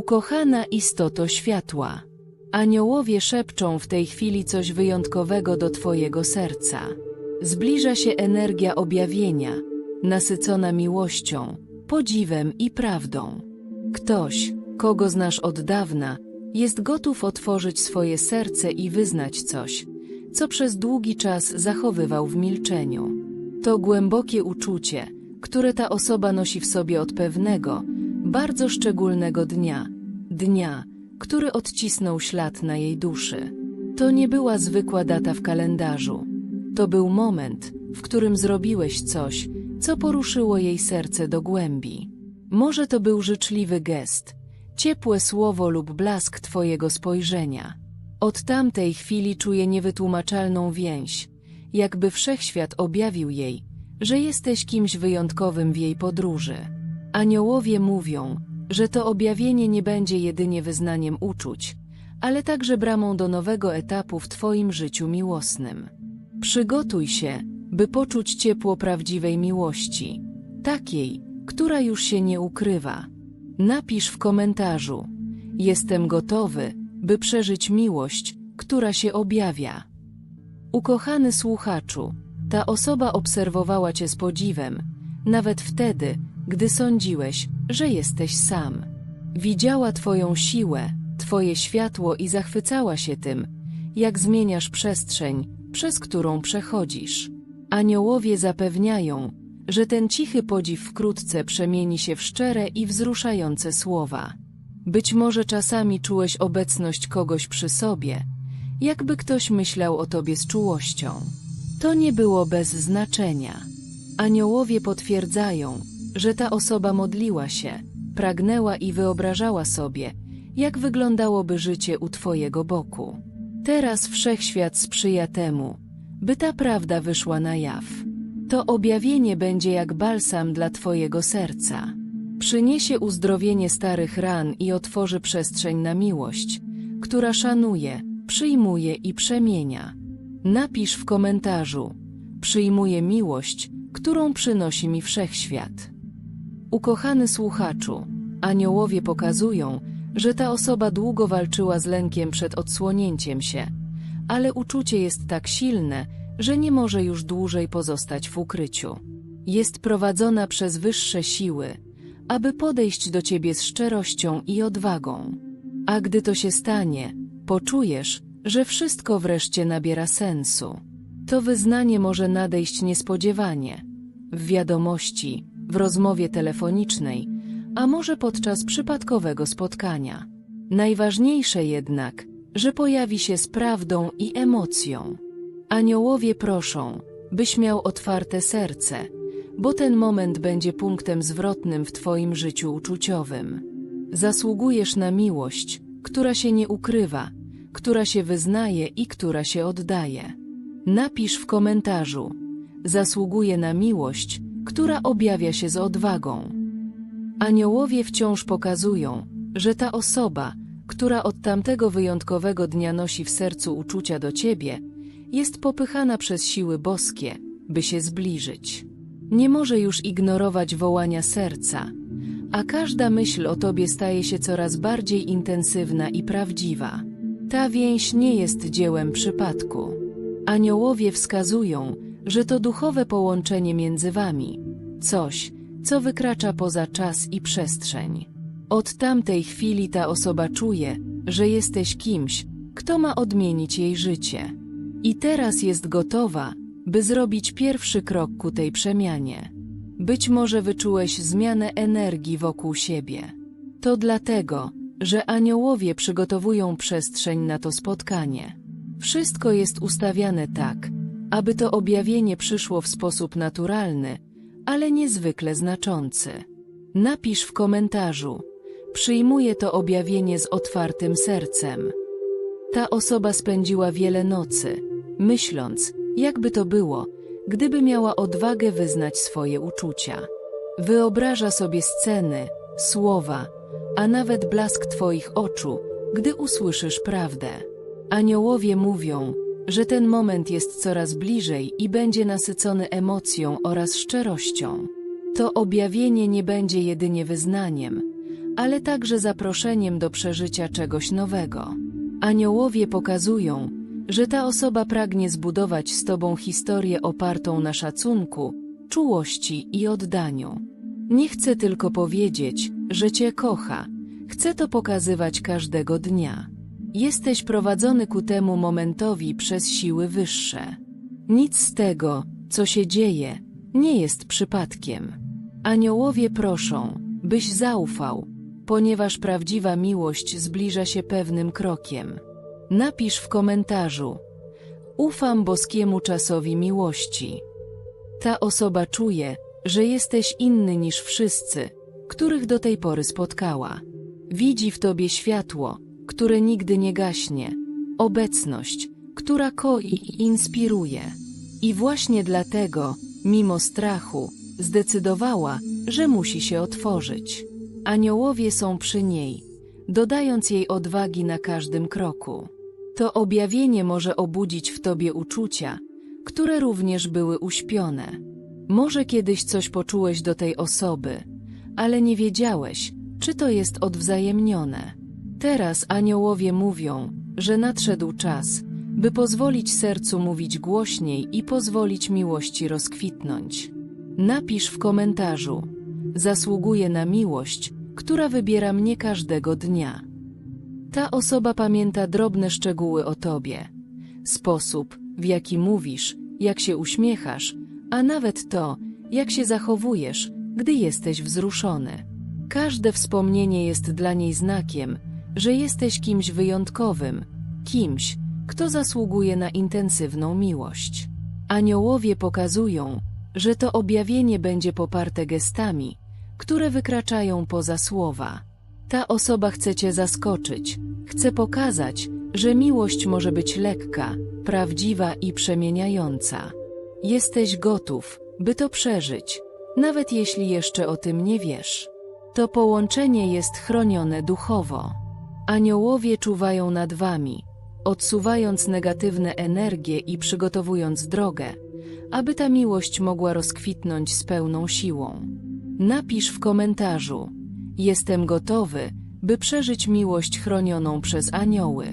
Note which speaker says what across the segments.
Speaker 1: Ukochana istoto światła. Aniołowie szepczą w tej chwili coś wyjątkowego do Twojego serca. Zbliża się energia objawienia, nasycona miłością, podziwem i prawdą. Ktoś, kogo znasz od dawna, jest gotów otworzyć swoje serce i wyznać coś, co przez długi czas zachowywał w milczeniu. To głębokie uczucie, które ta osoba nosi w sobie od pewnego, bardzo szczególnego dnia, dnia, który odcisnął ślad na jej duszy. To nie była zwykła data w kalendarzu. To był moment, w którym zrobiłeś coś, co poruszyło jej serce do głębi. Może to był życzliwy gest, ciepłe słowo lub blask twojego spojrzenia. Od tamtej chwili czuje niewytłumaczalną więź, jakby wszechświat objawił jej, że jesteś kimś wyjątkowym w jej podróży. Aniołowie mówią, że to objawienie nie będzie jedynie wyznaniem uczuć, ale także bramą do nowego etapu w Twoim życiu miłosnym. Przygotuj się, by poczuć ciepło prawdziwej miłości, takiej, która już się nie ukrywa. Napisz w komentarzu: Jestem gotowy, by przeżyć miłość, która się objawia. Ukochany słuchaczu, ta osoba obserwowała cię z podziwem, nawet wtedy, gdy sądziłeś, że jesteś sam. Widziała Twoją siłę, Twoje światło i zachwycała się tym, jak zmieniasz przestrzeń, przez którą przechodzisz. Aniołowie zapewniają, że ten cichy podziw wkrótce przemieni się w szczere i wzruszające słowa. Być może czasami czułeś obecność kogoś przy sobie, jakby ktoś myślał o tobie z czułością. To nie było bez znaczenia. Aniołowie potwierdzają, że ta osoba modliła się, pragnęła i wyobrażała sobie, jak wyglądałoby życie u Twojego boku. Teraz wszechświat sprzyja temu, by ta prawda wyszła na jaw. To objawienie będzie jak balsam dla Twojego serca. Przyniesie uzdrowienie starych ran i otworzy przestrzeń na miłość, która szanuje, przyjmuje i przemienia. Napisz w komentarzu: Przyjmuję miłość, którą przynosi mi wszechświat. Ukochany słuchaczu, aniołowie pokazują, że ta osoba długo walczyła z lękiem przed odsłonięciem się, ale uczucie jest tak silne, że nie może już dłużej pozostać w ukryciu. Jest prowadzona przez wyższe siły, aby podejść do ciebie z szczerością i odwagą. A gdy to się stanie, poczujesz, że wszystko wreszcie nabiera sensu. To wyznanie może nadejść niespodziewanie. W wiadomości, w rozmowie telefonicznej, a może podczas przypadkowego spotkania. Najważniejsze jednak, że pojawi się z prawdą i emocją. Aniołowie proszą, byś miał otwarte serce, bo ten moment będzie punktem zwrotnym w Twoim życiu uczuciowym. Zasługujesz na miłość, która się nie ukrywa, która się wyznaje i która się oddaje. Napisz w komentarzu: Zasługuję na miłość, która objawia się z odwagą. Aniołowie wciąż pokazują, że ta osoba, która od tamtego wyjątkowego dnia nosi w sercu uczucia do ciebie, jest popychana przez siły boskie, by się zbliżyć. Nie może już ignorować wołania serca, a każda myśl o tobie staje się coraz bardziej intensywna i prawdziwa. Ta więź nie jest dziełem przypadku. Aniołowie wskazują, że to duchowe połączenie między wami, coś, co wykracza poza czas i przestrzeń. Od tamtej chwili ta osoba czuje, że jesteś kimś, kto ma odmienić jej życie. I teraz jest gotowa, by zrobić pierwszy krok ku tej przemianie. Być może wyczułeś zmianę energii wokół siebie. To dlatego, że aniołowie przygotowują przestrzeń na to spotkanie. Wszystko jest ustawiane tak, aby to objawienie przyszło w sposób naturalny, ale niezwykle znaczący. Napisz w komentarzu: Przyjmuję to objawienie z otwartym sercem. Ta osoba spędziła wiele nocy, myśląc, jakby to było, gdyby miała odwagę wyznać swoje uczucia. Wyobraża sobie sceny, słowa, a nawet blask Twoich oczu, gdy usłyszysz prawdę. Aniołowie mówią, że ten moment jest coraz bliżej i będzie nasycony emocją oraz szczerością. To objawienie nie będzie jedynie wyznaniem, ale także zaproszeniem do przeżycia czegoś nowego. Aniołowie pokazują, że ta osoba pragnie zbudować z Tobą historię opartą na szacunku, czułości i oddaniu. Nie chce tylko powiedzieć, że Cię kocha, chce to pokazywać każdego dnia. Jesteś prowadzony ku temu momentowi przez siły wyższe. Nic z tego, co się dzieje, nie jest przypadkiem. Aniołowie proszą, byś zaufał, ponieważ prawdziwa miłość zbliża się pewnym krokiem. Napisz w komentarzu: Ufam boskiemu czasowi miłości. Ta osoba czuje, że jesteś inny niż wszyscy, których do tej pory spotkała. Widzi w tobie światło, które nigdy nie gaśnie, obecność, która koi i inspiruje. I właśnie dlatego, mimo strachu, zdecydowała, że musi się otworzyć. Aniołowie są przy niej, dodając jej odwagi na każdym kroku. To objawienie może obudzić w tobie uczucia, które również były uśpione. Może kiedyś coś poczułeś do tej osoby, ale nie wiedziałeś, czy to jest odwzajemnione. Teraz aniołowie mówią, że nadszedł czas, by pozwolić sercu mówić głośniej i pozwolić miłości rozkwitnąć. Napisz w komentarzu: Zasługuję na miłość, która wybiera mnie każdego dnia. Ta osoba pamięta drobne szczegóły o tobie. Sposób, w jaki mówisz, jak się uśmiechasz, a nawet to, jak się zachowujesz, gdy jesteś wzruszony. Każde wspomnienie jest dla niej znakiem, że jesteś kimś wyjątkowym, kimś, kto zasługuje na intensywną miłość. Aniołowie pokazują, że to objawienie będzie poparte gestami, które wykraczają poza słowa. Ta osoba chce cię zaskoczyć, chce pokazać, że miłość może być lekka, prawdziwa i przemieniająca. Jesteś gotów, by to przeżyć, nawet jeśli jeszcze o tym nie wiesz. To połączenie jest chronione duchowo. Aniołowie czuwają nad wami, odsuwając negatywne energie i przygotowując drogę, aby ta miłość mogła rozkwitnąć z pełną siłą. Napisz w komentarzu: Jestem gotowy, by przeżyć miłość chronioną przez anioły.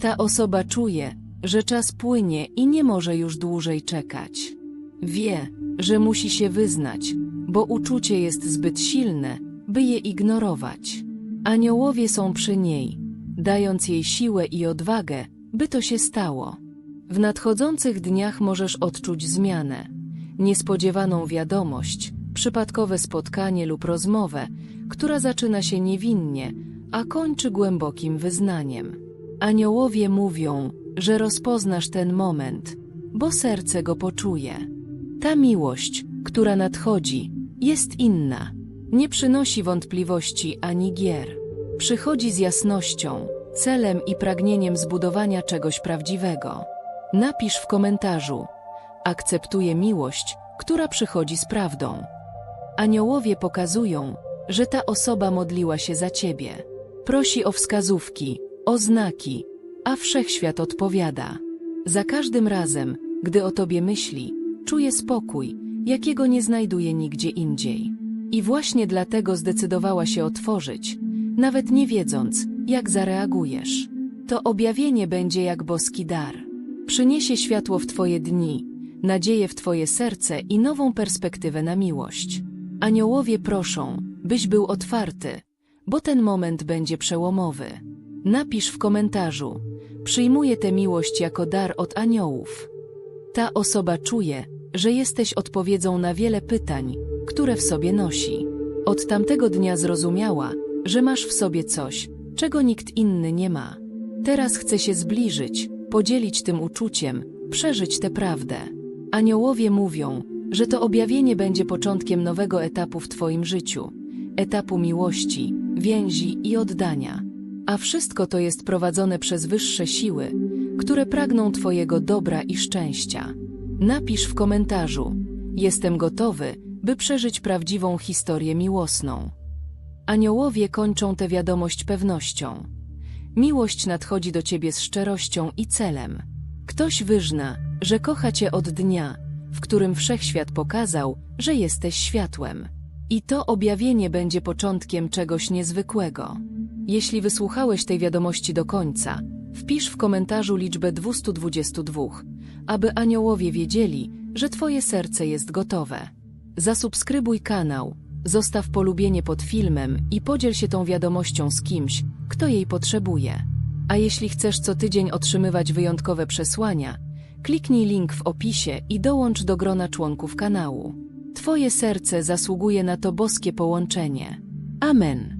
Speaker 1: Ta osoba czuje, że czas płynie i nie może już dłużej czekać. Wie, że musi się wyznać, bo uczucie jest zbyt silne, by je ignorować. Aniołowie są przy niej, dając jej siłę i odwagę, by to się stało. W nadchodzących dniach możesz odczuć zmianę, niespodziewaną wiadomość, przypadkowe spotkanie lub rozmowę, która zaczyna się niewinnie, a kończy głębokim wyznaniem. Aniołowie mówią, że rozpoznasz ten moment, bo serce go poczuje. Ta miłość, która nadchodzi, jest inna. Nie przynosi wątpliwości ani gier. Przychodzi z jasnością, celem i pragnieniem zbudowania czegoś prawdziwego. Napisz w komentarzu: Akceptuję miłość, która przychodzi z prawdą. Aniołowie pokazują, że ta osoba modliła się za ciebie. Prosi o wskazówki, o znaki, a wszechświat odpowiada. Za każdym razem, gdy o tobie myśli, czuje spokój, jakiego nie znajduje nigdzie indziej. I właśnie dlatego zdecydowała się otworzyć, nawet nie wiedząc, jak zareagujesz. To objawienie będzie jak boski dar. Przyniesie światło w Twoje dni, nadzieję w Twoje serce i nową perspektywę na miłość. Aniołowie proszą, byś był otwarty, bo ten moment będzie przełomowy. Napisz w komentarzu: Przyjmuję tę miłość jako dar od aniołów. Ta osoba czuje, że jesteś odpowiedzią na wiele pytań, które w sobie nosi. Od tamtego dnia zrozumiała, że masz w sobie coś, czego nikt inny nie ma. Teraz chce się zbliżyć, podzielić tym uczuciem, przeżyć tę prawdę. Aniołowie mówią, że to objawienie będzie początkiem nowego etapu w Twoim życiu etapu miłości, więzi i oddania. A wszystko to jest prowadzone przez wyższe siły, które pragną Twojego dobra i szczęścia. Napisz w komentarzu: Jestem gotowy, by przeżyć prawdziwą historię miłosną. Aniołowie kończą tę wiadomość pewnością. Miłość nadchodzi do ciebie z szczerością i celem. Ktoś wyżna, że kocha cię od dnia, w którym wszechświat pokazał, że jesteś światłem. I to objawienie będzie początkiem czegoś niezwykłego. Jeśli wysłuchałeś tej wiadomości do końca, wpisz w komentarzu liczbę 222, aby aniołowie wiedzieli, że Twoje serce jest gotowe. Zasubskrybuj kanał, zostaw polubienie pod filmem i podziel się tą wiadomością z kimś, kto jej potrzebuje. A jeśli chcesz co tydzień otrzymywać wyjątkowe przesłania, kliknij link w opisie i dołącz do grona członków kanału. Twoje serce zasługuje na to boskie połączenie. Amen.